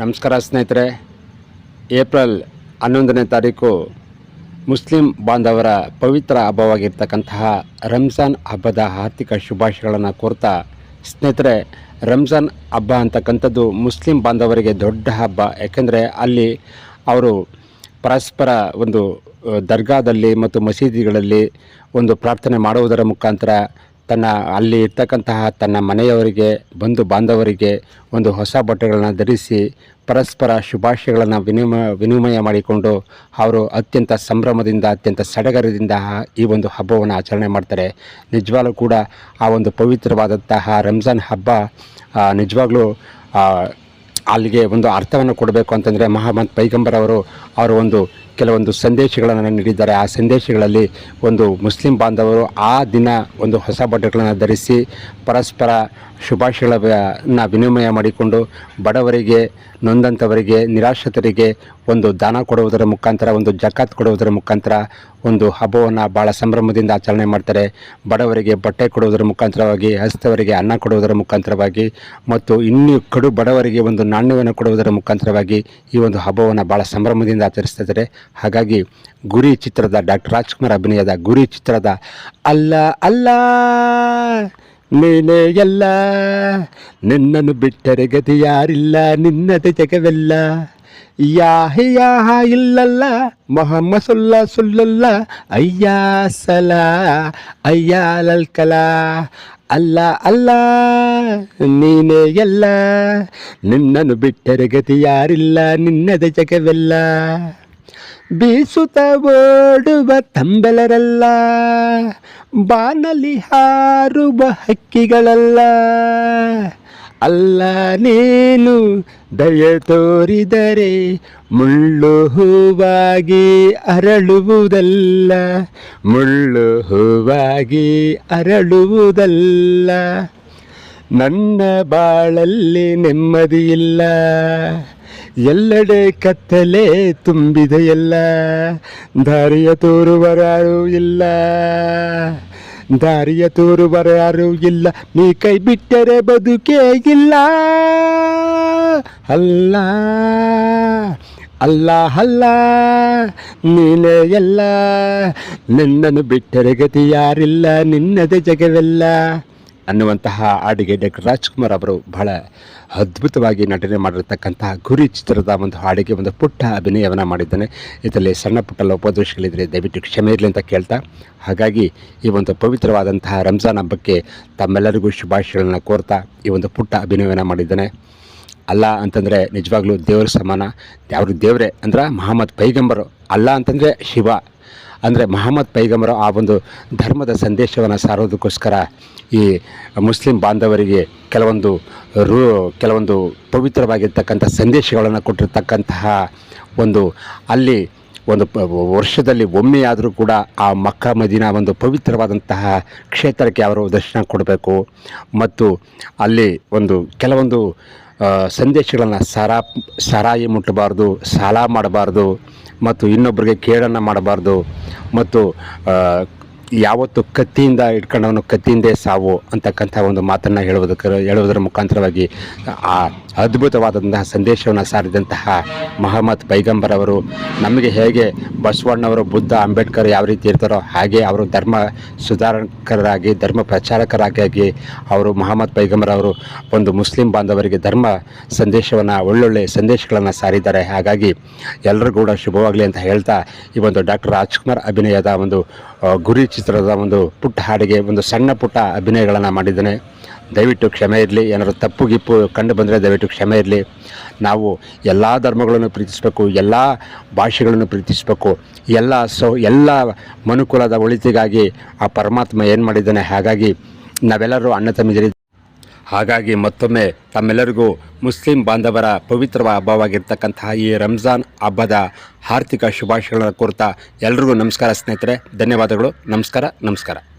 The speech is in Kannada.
ನಮಸ್ಕಾರ ಸ್ನೇಹಿತರೆ. ಏಪ್ರಿಲ್ ಹನ್ನೊಂದನೇ ತಾರೀಕು ಮುಸ್ಲಿಂ ಬಾಂಧವರ ಪವಿತ್ರ ಹಬ್ಬವಾಗಿರ್ತಕ್ಕಂತಹ ರಂಜಾನ್ ಹಬ್ಬದ ಆರ್ಥಿಕ ಶುಭಾಶಯಗಳನ್ನು ಕೋರ್ತಾ ಸ್ನೇಹಿತರೆ, ರಂಜಾನ್ ಹಬ್ಬ ಅಂತಕ್ಕಂಥದ್ದು ಮುಸ್ಲಿಂ ಬಾಂಧವರಿಗೆ ದೊಡ್ಡ ಹಬ್ಬ. ಯಾಕೆಂದರೆ ಅಲ್ಲಿ ಅವರು ಪರಸ್ಪರ ಒಂದು ದರ್ಗಾದಲ್ಲಿ ಮತ್ತು ಮಸೀದಿಗಳಲ್ಲಿ ಒಂದು ಪ್ರಾರ್ಥನೆ ಮಾಡುವುದರ ಮುಖಾಂತರ ತನ್ನ ಅಲ್ಲಿ ಇರ್ತಕ್ಕಂತಹ ತನ್ನ ಮನೆಯವರಿಗೆ, ಬಂಧು ಬಾಂಧವರಿಗೆ ಒಂದು ಹೊಸ ಬಟ್ಟೆಗಳನ್ನು ಧರಿಸಿ ಪರಸ್ಪರ ಶುಭಾಶಯಗಳನ್ನು ವಿನಿಮಯ ವಿನಿಮಯ ಮಾಡಿಕೊಂಡು ಅವರು ಅತ್ಯಂತ ಸಂಭ್ರಮದಿಂದ, ಅತ್ಯಂತ ಸಡಗರದಿಂದ ಈ ಒಂದು ಹಬ್ಬವನ್ನು ಆಚರಣೆ ಮಾಡ್ತಾರೆ. ನಿಜವಾಗ್ಲೂ ಕೂಡ ಆ ಒಂದು ಪವಿತ್ರವಾದಂತಹ ರಂಜಾನ್ ಹಬ್ಬ ನಿಜವಾಗ್ಲೂ ಅಲ್ಲಿಗೆ ಒಂದು ಅರ್ಥವನ್ನು ಕೊಡಬೇಕು ಅಂತಂದರೆ ಮಹಮ್ಮದ್ ಪೈಗಂಬರ್ ಅವರು ಅವರು ಒಂದು ಕೆಲವೊಂದು ಸಂದೇಶಗಳನ್ನು ನೀಡಿದ್ದಾರೆ. ಆ ಸಂದೇಶಗಳಲ್ಲಿ ಒಂದು ಮುಸ್ಲಿಂ ಬಾಂಧವರು ಆ ದಿನ ಒಂದು ಹೊಸ ಬಟ್ಟೆಗಳನ್ನು ಧರಿಸಿ ಪರಸ್ಪರ ಶುಭಾಶಯಗಳನ್ನು ವಿನಿಮಯ ಮಾಡಿಕೊಂಡು ಬಡವರಿಗೆ ನೊಂದಂಥವರಿಗೆ ನಿರಾಶ್ರಿತರಿಗೆ ಒಂದು ದಾನ ಕೊಡುವುದರ ಮುಖಾಂತರ, ಒಂದು ಜಕಾತ್ ಕೊಡುವುದರ ಮುಖಾಂತರ, ಒಂದು ಹಬ್ಬವನ್ನು ಭಾಳ ಸಂಭ್ರಮದಿಂದ ಆಚರಣೆ ಮಾಡ್ತಾರೆ. ಬಡವರಿಗೆ ಬಟ್ಟೆ ಕೊಡುವುದರ ಮುಖಾಂತರವಾಗಿ, ಹಸ್ತವರಿಗೆ ಅನ್ನ ಕೊಡುವುದರ ಮುಖಾಂತರವಾಗಿ ಮತ್ತು ಇನ್ನೂ ಕಡು ಬಡವರಿಗೆ ಒಂದು ನಾಣ್ಯವನ್ನು ಕೊಡುವುದರ ಮುಖಾಂತರವಾಗಿ ಈ ಒಂದು ಹಬ್ಬವನ್ನು ಭಾಳ ಸಂಭ್ರಮದಿಂದ ಆಚರಿಸ್ತಿದ್ದಾರೆ ಹಾಗಾಗಿ ಗುರಿ ಚಿತ್ರದ ಡಾಕ್ಟರ್ ರಾಜ್ಕುಮಾರ್ ಅಭಿನಯದ ಗುರಿ ಚಿತ್ರದ ಅಲ್ಲ ಅಲ್ಲ ನೀನೇ ಎಲ್ಲ, ನಿನ್ನನ್ನು ಬಿಟ್ಟರೆ ಗತಿ ಯಾರಿಲ್ಲ ನಿನ್ನದೆ ಜಗವೆಲ್ಲ. ಯಾಹೆ ಯಾಹ ಇಲ್ಲಲ್ಲ ಮೊಹಮ್ಮ ಸುಲ್ಲ ಸುಲ್ಲಲ್ಲ, ಅಯ್ಯ ಸಲ, ಅಯ್ಯ ಲಲ್ಕಲ ಅಲ್ಲ ಅಲ್ಲ, ನೀನೇ ಎಲ್ಲ, ನಿನ್ನನ್ನು ಬಿಟ್ಟರೆ ಗತಿ ಯಾರಿಲ್ಲ ನಿನ್ನದೆ ಜಗವೆಲ್ಲ. ಬೀಸುತ್ತ ಓಡುವ ತಂಬೆಲರಲ್ಲ, ಬಾನಲಿ ಹಾರುವ ಹಕ್ಕಿಗಳಲ್ಲ. ಅಲ್ಲ, ನೀನು ದಯ ತೋರಿದರೆ ಮುಳ್ಳು ಹೂವಾಗಿ ಅರಳುವುದಲ್ಲ, ಮುಳ್ಳು ಹೂವಾಗಿ ಅರಳುವುದಲ್ಲ. ನನ್ನ ಬಾಳಲ್ಲಿ ನೆಮ್ಮದಿಯಿಲ್ಲ. ಎಲ್ಲೆಡೆ ಕತ್ತಲೆ ತುಂಬಿದೆಯಲ್ಲ, ದಾರಿಯ ತೋರುವರಾರು ಇಲ್ಲ. ದಾರಿಯ ತೋರುವರಾರು ಇಲ್ಲ, ನೀ ಕೈ ಬಿಟ್ಟರೆ ಬದುಕೇ ಇಲ್ಲ. ಅಲ್ಲ ಅಲ್ಲ ಅಲ್ಲ, ನೀನೇ ಎಲ್ಲ. ನಿನ್ನನ್ನು ಬಿಟ್ಟರೆ ಗತಿ ಯಾರಿಲ್ಲ ನಿನ್ನದೇ ಜಗವೆಲ್ಲ. ಅನ್ನುವಂತಹ ಹಾಡಿಗೆ ಡಾಕ್ಟರ್ ರಾಜ್ಕುಮಾರ್ ಅವರು ಬಹಳ ಅದ್ಭುತವಾಗಿ ನಟನೆ ಮಾಡಿರ್ತಕ್ಕಂತಹ ಗುರಿ ಚಿತ್ರದ ಒಂದು ಹಾಡಿಗೆ ಒಂದು ಪುಟ್ಟ ಅಭಿನಯವನ್ನು ಮಾಡಿದ್ದಾನೆ. ಇದರಲ್ಲಿ ಸಣ್ಣ ಪುಟ್ಟ ಲೋಪದೋಷಗಳಿದ್ರೆ ದಯವಿಟ್ಟು ಕ್ಷಮೆ ಇರಲಿ ಅಂತ ಕೇಳ್ತಾ, ಹಾಗಾಗಿ ಈ ಒಂದು ಪವಿತ್ರವಾದಂತಹ ರಂಜಾನ್ ಹಬ್ಬಕ್ಕೆ ತಮ್ಮೆಲ್ಲರಿಗೂ ಶುಭಾಶಯಗಳನ್ನು ಕೋರ್ತಾ ಈ ಒಂದು ಪುಟ್ಟ ಅಭಿನಯವನ್ನು ಮಾಡಿದ್ದಾನೆ. ಅಲ್ಲ ಅಂತಂದರೆ ನಿಜವಾಗ್ಲೂ ದೇವರ ಸಮಾನ. ಅವರು ದೇವರೇ ಅಂದ್ರೆ ಮಹಮ್ಮದ್ ಪೈಗಂಬರು. ಅಲ್ಲ ಅಂತಂದರೆ ಶಿವ. ಅಂದರೆ ಮಹಮ್ಮದ್ ಪೈಗಮರ ಆ ಒಂದು ಧರ್ಮದ ಸಂದೇಶವನ್ನು ಸಾರೋದಕ್ಕೋಸ್ಕರ ಈ ಮುಸ್ಲಿಂ ಬಾಂಧವರಿಗೆ ಕೆಲವೊಂದು ರೂ, ಕೆಲವೊಂದು ಪವಿತ್ರವಾಗಿರ್ತಕ್ಕಂಥ ಸಂದೇಶಗಳನ್ನು ಕೊಟ್ಟಿರ್ತಕ್ಕಂತಹ ಒಂದು ಅಲ್ಲಿ ಒಂದು ವರ್ಷದಲ್ಲಿ ಒಮ್ಮೆಯಾದರೂ ಕೂಡ ಆ ಮಕ್ಕ ಮದಿನ ಒಂದು ಪವಿತ್ರವಾದಂತಹ ಕ್ಷೇತ್ರಕ್ಕೆ ಅವರು ದರ್ಶನ ಕೊಡಬೇಕು. ಮತ್ತು ಅಲ್ಲಿ ಒಂದು ಕೆಲವೊಂದು ಸಂದೇಶಗಳನ್ನು ಸರಾ, ಸಾರಾಯಿ ಮುಟ್ಟಬಾರ್ದು, ಸಾಲ ಮಾಡಬಾರ್ದು, ಮತ್ತು ಇನ್ನೊಬ್ಬರಿಗೆ ಕೇಳನ್ನು ಮಾಡಬಾರ್ದು, ಮತ್ತು ಯಾವತ್ತು ಕತ್ತಿಯಿಂದ ಇಟ್ಕೊಂಡವನು ಕತ್ತಿಯಿಂದೇ ಸಾವು ಅಂತಕ್ಕಂಥ ಒಂದು ಮಾತನ್ನು ಹೇಳುವುದಕ್ಕೆ, ಹೇಳುವುದರ ಮುಖಾಂತರವಾಗಿ ಆ ಅದ್ಭುತವಾದಂತಹ ಸಂದೇಶವನ್ನು ಸಾರಿದಂತಹ ಮಹಮ್ಮದ್ ಪೈಗಂಬರ್ ಅವರು ನಮಗೆ ಹೇಗೆ ಬಸವಣ್ಣವರು, ಬುದ್ಧ, ಅಂಬೇಡ್ಕರ್ ಯಾವ ರೀತಿ ಇರ್ತಾರೋ ಹಾಗೆ ಅವರು ಧರ್ಮ ಸುಧಾರಕರಾಗಿ, ಧರ್ಮ ಪ್ರಚಾರಕರಾಗಿ ಅವರು ಮಹಮ್ಮದ್ ಪೈಗಂಬರ್ ಅವರು ಒಂದು ಮುಸ್ಲಿಂ ಬಾಂಧವರಿಗೆ ಧರ್ಮ ಸಂದೇಶವನ್ನು, ಒಳ್ಳೊಳ್ಳೆ ಸಂದೇಶಗಳನ್ನು ಸಾರಿದ್ದಾರೆ. ಹಾಗಾಗಿ ಎಲ್ಲರಿಗೂ ಕೂಡ ಶುಭವಾಗಲಿ ಅಂತ ಹೇಳ್ತಾ ಈ ಒಂದು ಡಾಕ್ಟರ್ ರಾಜ್ಕುಮಾರ್ ಅಭಿನಯದ ಒಂದು ಗುರಿ ಚಿತ್ರದ ಒಂದು ಪುಟ್ಟ ಹಾಡಿಗೆ ಒಂದು ಸಣ್ಣ ಪುಟ್ಟ ಅಭಿನಯಗಳನ್ನು ಮಾಡಿದ್ದಾನೆ. ದಯವಿಟ್ಟು ಕ್ಷಮೆ ಇರಲಿ, ಏನಾದ್ರು ತಪ್ಪು ಗಿಪ್ಪು ಕಂಡು ಬಂದರೆ ದಯವಿಟ್ಟು ಕ್ಷಮೆ ಇರಲಿ. ನಾವು ಎಲ್ಲ ಧರ್ಮಗಳನ್ನು ಪ್ರೀತಿಸಬೇಕು, ಎಲ್ಲ ಭಾಷೆಗಳನ್ನು ಪ್ರೀತಿಸಬೇಕು, ಎಲ್ಲ ಸೊ, ಎಲ್ಲ ಮನುಕುಲದ ಒಳಿತಿಗಾಗಿ ಆ ಪರಮಾತ್ಮ ಏನು ಮಾಡಿದ್ದಾನೆ, ಹಾಗಾಗಿ ನಾವೆಲ್ಲರೂ ಅಣ್ಣ ತಮ್ಮಿದಿರಿ. ಹಾಗಾಗಿ ಮತ್ತೊಮ್ಮೆ ತಮ್ಮೆಲ್ಲರಿಗೂ ಮುಸ್ಲಿಂ ಬಾಂಧವರ ಪವಿತ್ರ ಹಬ್ಬವಾಗಿರ್ತಕ್ಕಂತಹ ಈ ರಂಜಾನ್ ಹಬ್ಬದ ಆರ್ಥಿಕ ಶುಭಾಶಯಗಳನ್ನು ಕೋರ್ತಾ ಎಲ್ರಿಗೂ ನಮಸ್ಕಾರ ಸ್ನೇಹಿತರೆ, ಧನ್ಯವಾದಗಳು, ನಮಸ್ಕಾರ ನಮಸ್ಕಾರ.